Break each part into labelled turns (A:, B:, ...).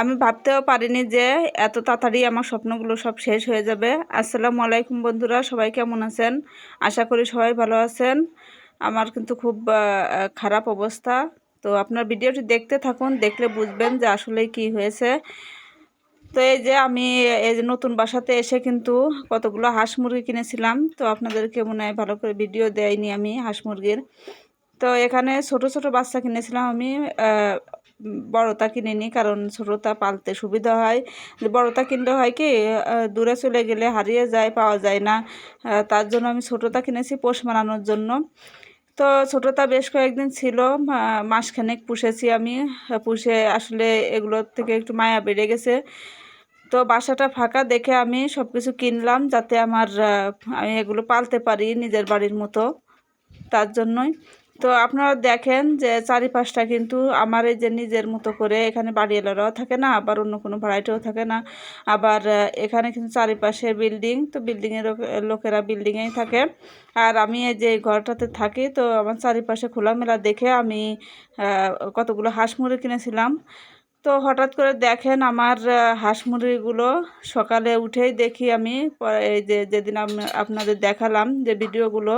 A: আমি ভাবতেও পারিনি যে এত তাড়াতাড়ি আমার স্বপ্নগুলো সব শেষ হয়ে যাবে। আসসালামু আলাইকুম বন্ধুরা, সবাই কেমন আছেন? আশা করি সবাই ভালো আছেন। আমার কিন্তু খুব খারাপ অবস্থা। তো আপনার ভিডিওটি দেখতে থাকুন, দেখলে বুঝবেন যে আসলে কি হয়েছে। তো এই যে আমি, এই যে নতুন বাসাতে এসে কিন্তু কতগুলো হাঁস মুরগি কিনেছিলাম। তো আপনাদেরকে মনে হয় ভালো করে ভিডিও দেয়নি আমি হাঁস মুরগির। তো এখানে ছোট ছোট বাচ্চা কিনেছিলাম আমি বড়তা কিনে নিই কারণ ছোটোটা পালতে সুবিধা হয়। বড়তা কিনলে হয় কি দূরে চলে গেলে হারিয়ে যায়, পাওয়া যায় না। তার জন্য আমি ছোটোটা কিনেছি পোষ মানানোর জন্য। তো ছোটোটা বেশ কয়েকদিন ছিল মাসখানেক পুষেছি আমি। পুষে আসলে এগুলোর থেকে একটু মায়া বেড়ে গেছে। তো বাসাটা ফাঁকা দেখে আমি সব কিছু কিনলাম, যাতে আমার আমি এগুলো পালতে পারি নিজের বাড়ির মতো। তার জন্যই। তো আপনারা দেখেন যে চারিপাশটা কিন্তু আমার এই যে নিজের মতো করে এখানে বাড়ি এলোরাও থাকে না, আবার অন্য কোনো ভ্যারাইটিও থাকে না। আবার এখানে কিন্তু চারিপাশে বিল্ডিং, তো বিল্ডিংয়ের লোকেরা বিল্ডিংয়েই থাকে। আর আমি এই যে ঘরটাতে থাকি, তো আমার চারিপাশে খোলামেলা দেখে আমি কতগুলো হাঁস মুড়ি কিনেছিলাম। তো হঠাৎ করে দেখেন আমার হাঁস মুরগিগুলো সকালে উঠেই দেখি আমি এই যে যেদিন আপনাদের দেখালাম যে ভিডিওগুলো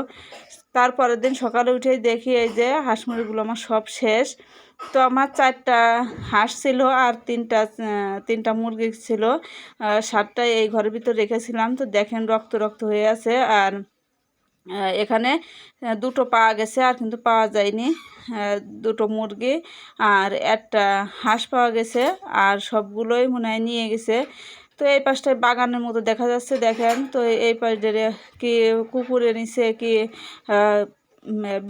A: তারপরের দিন সকালে উঠেই দেখি এই যে হাঁস মুরগিগুলো আমার সব শেষ। তো আমার চারটা হাঁস ছিল আর তিনটা তিনটা মুরগি ছিল সাতটা এই ঘরের ভিতর রেখেছিলাম। তো দেখেন রক্ত রক্ত হয়ে আছে আর এখানে দুটো পাওয়া গেছে আর কিন্তু পাওয়া যায়নি। দুটো মুরগি আর একটা হাঁস পাওয়া গেছে আর সবগুলোই মনে হয় নিয়ে গেছে। তো এই পাশটায় বাগানের মতো দেখা যাচ্ছে, দেখেন। তো এই পাশ কি কুকুরে নিচে কি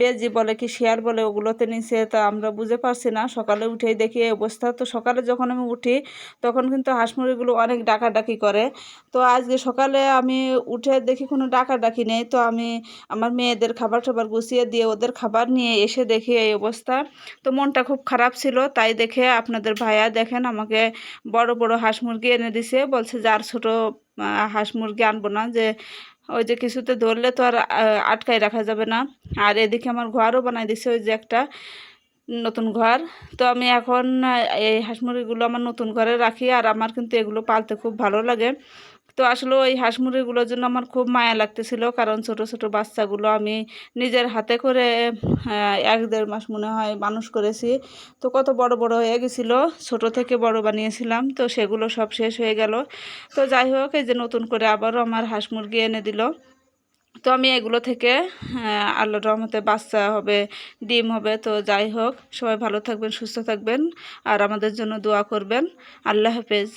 A: বেজি বলে কি শেয়ার বলে ওগুলোতে নিচে তা আমরা বুঝে পারছি না। সকালে উঠেই দেখি এই অবস্থা। তো সকালে যখন আমি উঠি, তখন কিন্তু হাঁস মুরগিগুলো অনেক ডাকাডাকি করে। তো আজকে সকালে আমি উঠে দেখি কোনো ডাকাডাকি নেই। তো আমি আমার মেয়েদের খাবার টাবার গুছিয়ে দিয়ে ওদের খাবার নিয়ে এসে দেখি এই অবস্থা। তো মনটা খুব খারাপ ছিল, তাই দেখে আপনাদের ভাইয়া দেখেন আমাকে বড় বড় হাঁস মুরগি এনে দিছে। বলছে, যার ছোট হাঁস মুরগি আনব না। যে ওই যে কিছুতে ধরলে তো আর আটকায় রাখা যাবে না। আর এদিকে আমার ঘরও বানাই দিছে, ওই যে একটা নতুন ঘর। তো আমি এখন এই হাঁস মুরগিগুলো আমার নতুন ঘরে রাখি আর আমার কিন্তু এগুলো পালতে খুব ভালো লাগে। তো আসলে ওই হাঁস মুরগিগুলোর জন্য আমার খুব মায়া লাগতেছিল, কারণ ছোট ছোট বাচ্চাগুলো আমি নিজের হাতে করে এক দেড় মাস মনে হয় মানুষ করেছি। তো কত বড় বড় হয়ে গেছিল, ছোট থেকে বড় বানিয়েছিলাম, তো সেগুলো সব শেষ হয়ে গেল। তো যাই হোক, এই যে নতুন করে আবারও আমার হাঁস মুরগি এনে দিল। তো আমি এগুলো থেকে আল্লাহ রহমতে বাচ্চা হবে, ডিম হবে, তো যাই হোক, সবাই ভালো থাকবেন, সুস্থ থাকবেন, আর আমাদের জন্য দোয়া করবেন। আল্লাহ হাফেজ।